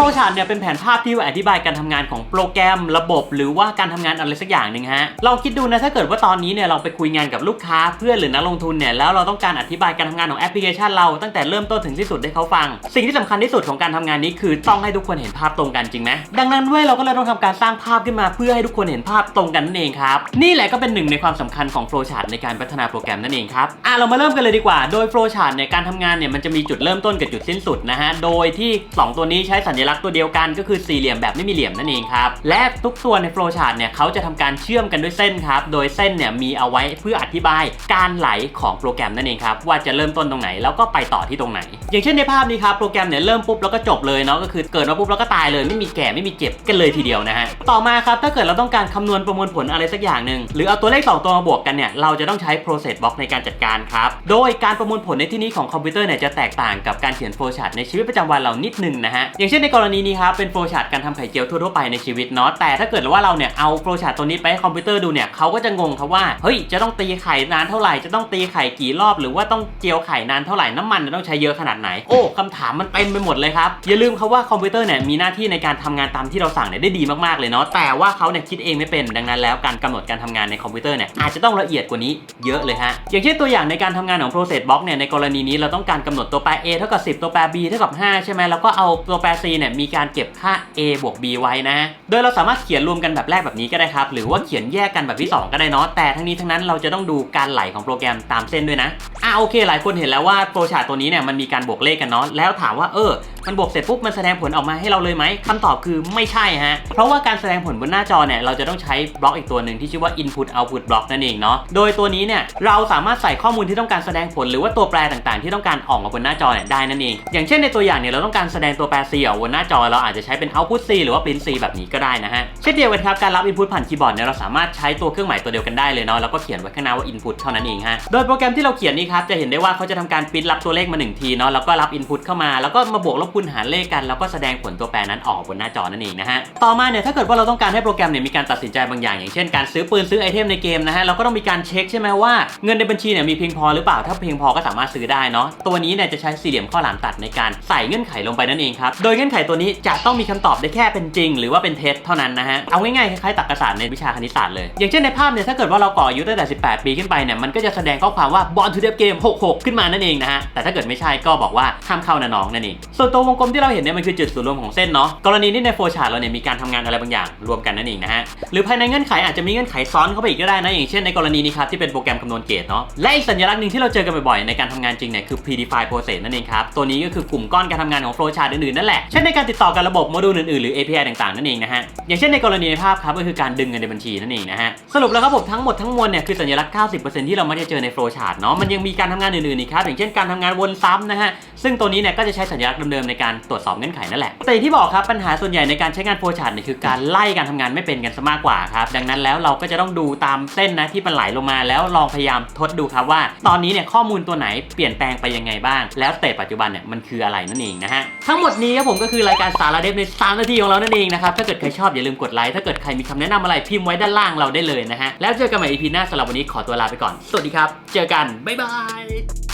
โฟลชาร์ตเนี่ยเป็นแผนภาพที่อธิบายการทำงานของโปรแกรมระบบ หรือว่าการทำงานอะไรสักอย่างหนึ่งฮะลองคิดดูนะถ้าเกิดว่าตอนนี้เนี่ยเราไปคุยงานกับลูกค้าเพื่อนหรือนักลงทุนเนี่ยแล้วเราต้องการอธิบายการทำงานของแอปพลิเคชันเราตั้งแต่เริ่มต้นถึงที่สุดให้เขาฟัง สิ่งที่สำคัญที่สุดของการทำงานนี้คือต้องให้ทุกคนเห็นภาพตรงกันจริงไหมดังนั้นเว้ยเราก็เลยต้องทำการสร้างภาพขึ้นมาเพื่อให้ทุกคนเห็นภาพตรงกันนั่นเองครับนี่แหละก็เป็นหนึ่งในความสำคัญของโฟล์ชาร์ตในการพัฒนาโปรแกรมนั่นเองครับอะเรามาเริ่มกันเลยดีกว่า โดยโฟล์ชาร์ตเนี่ยการทำงานเนี่ยมันจะมีจุดเริ่มต้นกับจุดสิ้นสุดนะฮะโดยที่สองตัวนี้ใช้สัญลักษณ์ตัวเดียวกันก็คือสี่เหลี่ยมแบบไม่มีเหลี่ยมนั่นเองครับ และทุกส่วนในโฟล์ชาร์ตเนี่ยเขาจะทำการเชื่อมกันด้วยเส้นครับ โดยเส้นเนี่ยมีเอาไว้เพื่ออธิบายการไหลของโปรแกรมนั่นเองครับ ว่าจะเริ่มต้นตรงไหนแล้วก็ไปต่อที่ตรงไหน อย่างเช่นในภาพนี้ครับโปรแกรมเนี่ยเริ่มปุ๊บแล้วก็จบเลยเนาะก็คือเกิดมาปุ๊บแล้วก็ตายเลยไม่มีแก่ไม่มีเจ็บกันเลยทีเดียวนะฮะต่อมาครับถ้าเกิดเราต้องการคำนวณประมวลผลอะไรสักอย่างหนึ่งหรือเอาตัวเลขสองตัวมาบวกกันเนี่ยเราจะต้องใช้ process box ในการจัดการครับโดยการประมวลผลในที่นี้ของคอมพิวเตอร์เนี่ยจะแตกต่างกับการเขียนโฟล์ชาร์ตในชีวิตประจำวันเรานิดนึงนะฮะอย่างเช่นในกรณีนี้ครับเป็นโฟล์ชาร์ตการทำไข่เจียวทั่วๆไปในชีวิตเนาะแต่ถ้าเกิดว่าเราเนี่ยเอาโฟล์ชาร์ตตัวนี้ไปให้คอมพิวเตอร์ดูเนี่ยเขาก็จะงงครับว่าเฮ้ยจะต้องตีไข่นานเท่าไหร่จะต้องตีไข่กี่รอบ หรือว่าต้องเจียวไข่นานเท่าไหร่น้ำมันจะต้องใช้เยอะขนาดไหนโอ้คำถามมันเต็มไปหมดเลยครับอย่าลืมครับว่าคอมพิวเตอร์เนี่ยมีหน้าที่ในการทำงานตามที่เราสั่งเนี่ยได้ดีมากๆเลยเนาะแต่ว่าเขาเนี่ยคิดเองไม่เป็นดังนั้นแล้วการกำหนดการทำงานในคอมพิวเตอร์เนี่ยอาจจะต้องละเอียดกว่านี้เยอะเลยฮะอย่างเช่นตัวอย่างในการทำงานของ process box เนี่ยในกรณีนี้เราต้องการกำหนดตัวแปร a เท่ากับ10 ตัวแปร b เท่ากับ5ใช่ไหมแล้วก็เอาตัวแปร c เนี่ยมีการเก็บค่า a บวก b ไว้นะ โดยเราสามารถเขียนรวมกันแบบแรกแบบนี้ก็ได้ครับ หรือว่าเขียนแยกกันแบบที่ 2 ก็ได้เนาะ แต่ทั้งนี้ทั้งนั้นเราจะต้องดูการไหลของโปรแกรมตามเส้นด้วยนะ อะโอเค หลายคนเห็นแล้วว่าโปรชาร์ตตัวนี้เนี่ยมันมีการบวกเลขกันเนาะ แล้วถามว่าเออ มันบวกเสร็จปุ๊บมันแสดงผลออกมาให้เราเลยไหมคำตอบคือไม่ใช่ฮะ เพราะว่าการแสดงผลบนหน้าจอเนี่ยเราจะต้องใช้บล็อกอีกตัวหนึ่งที่ชื่อว่า input output block นั่นเองเนาะโดยตัวนี้เนี่ยเราสามารถใส่ข้อมูลที่ต้องการแสดงผลหรือว่าตัวแปรต่างๆ ที่ต้องการออกมาบนหน้าจอเนี่ยได้นั่นเอง อย่างเช่นในตัวอย่างเนี่ยเราต้องการแสดงตัวแปร c ออกบนหน้าจอเราอาจจะใช้เป็น output c หรือว่า print c แบบนี้ก็ได้นะฮะเช่นเดียวกันครับการรับ input ผ่านคีย์บอร์ดเนี่ยเราสามารถใช้ตัวเครื่องหมายตัวเดียวกันได้เลยเนาะแล้วก็เขียนไว้ข้างหน้าว่า input เท่านั้นเองฮะโดยโปรแกรมที่เราเขียนนี้ครับจะเห็นได้ว่าเขาจะทำการปริ้นรับตัวเลขมาหนึ่งทีเนาะแล้วก็รับ input เข้ามาแล้วก็มาบวกลบคูณหารเลขกันแล้วก็แสดงผลตัวแปรนั้นออกบนหน้าจอนั่นเองนะฮะต่อมาเนี่ยถ้าเกิดว่าเราต้องการให้โปรแกรมเนี่ยมีการตัดสินใจบางอย่างอย่างเช่นการซื้อปืนซื้อไอเทมในเกมนะฮะเราก็ต้องมีการเช็คใช่ไหมว่าเงินในบัญชีเนี่ยมีเพียงพอหรือเปล่าถ้าเพียงพอก็สามารถซื้อได้เนาะตัวนี้เนี่ยจะใช้สี่เหลี่ยมข้อหลามตัดในการใส่เงื่อนไขลงไปนั่นเองครับโดยเงื่อนไขตัวนี้จะต้องมีคำตอบได้แค่เป็นจริง หรือว่าเป็นเท็จเท่านั้นนะฮะเอาง่ายๆคล้ายๆตรรกศาสตร์ในวิชาคณิตศาสตร์เลย อย่างเช่นในภาพเนี่ยถ้าเกิดว่าเราก่ออายุตั้งแต่ 18 ปีขึ้นไปเนี่ยมันก็จะแสดงข้อความว่า Born to Dev Game 66 ขึ้นมานั่นเองนะฮะแต่ถ้าเกิดไม่ใช่ก็บอกว่าห้ามเข้านะน้องนั่นเองส่วนตัววงกลมที่เราเห็นเนี่ยมันคือจุดศูนย์รวมของเส้นเนาะกรณีที่ในโฟลชาร์ตเราเนี่ยมีการทำงานอะไรบางอย่างรวมกันนั่นเองนะฮะหรือภายในเงื่อนไขอาจจะมีเงื่อนไขซ้อนเข้าไปอีกก็ได้นะอย่างเช่นในกรณีนี้ครับที่เป็นโปรแกรมคำนวณเกรดเนาะและอีกสัญลักษณ์หนึ่งที่เราเจอกันบ่อยๆในการทำงานจริงเนี่ยคือ predefined process นั่นเองครับตัวนี้ก็คือกลุ่มก้อนการทำงานของโฟลชาร์ตอื่นๆนั่นแหละเช่นในการติดต่อกับระบบโมดูลอื่นๆหรือ API ต่างๆนั่นเองนะฮะอย่างเช่นในกรณีในภาพครับก็คือการดึงเงินในบัญชีนั่นเองนะฮะสรุปแล้วครับผมทั้งหมดทั้งมวลเนี่ยคือสัญลักษณ์ 90%ที่เราไม่ได้เจอในโฟชาร์ตเนาะมันยังมีการทำงานอื่นๆอีกครับอย่างเช่นการทำงานวนซ้ำนะฮะซึ่งตัวนี้เนี่ยก็จะใช้สัญลักษณ์เดิมในการตรวจสอบเงื่อนไขนั่นแหละ แต่ที่บอกครับปัญหาส่วนใหญ่ในการใช้งานโฟล์ชาร์ตเนี่ยคือการไล่การทำงานไม่เป็นกันซะมากกว่าครับ ดังนั้นแล้วเราก็จะต้องดูตามเส้นนะที่มันไหลลงมาแล้วลองพยายามทดดูครับว่า ตอนนี้เนี่ยข้อมูลตัวไหนเปลี่ยนแปลงไปยังไงบ้าง แล้วสเตจปัจจุบันเนี่ยมันคืออะไรนั่นเองนะฮะทั้งหมดนี้ครับผมก็คือรายการสาระเดฟใน3นาทีของเรานั่นเองนะครับถ้าเกิดใครชอบอย่าลืมกดไลค์ถ้าเกิดใครมีคำแนะนำอะไรพิมพ์ไว้ด้านล่างเราได้เลยนะฮะแล้วเจอกันใหม่ EP หน้าสำหรับวันนี้ขอตัวลาไปก่อนสวัสดีครับ เจอกันบ๊ายบาย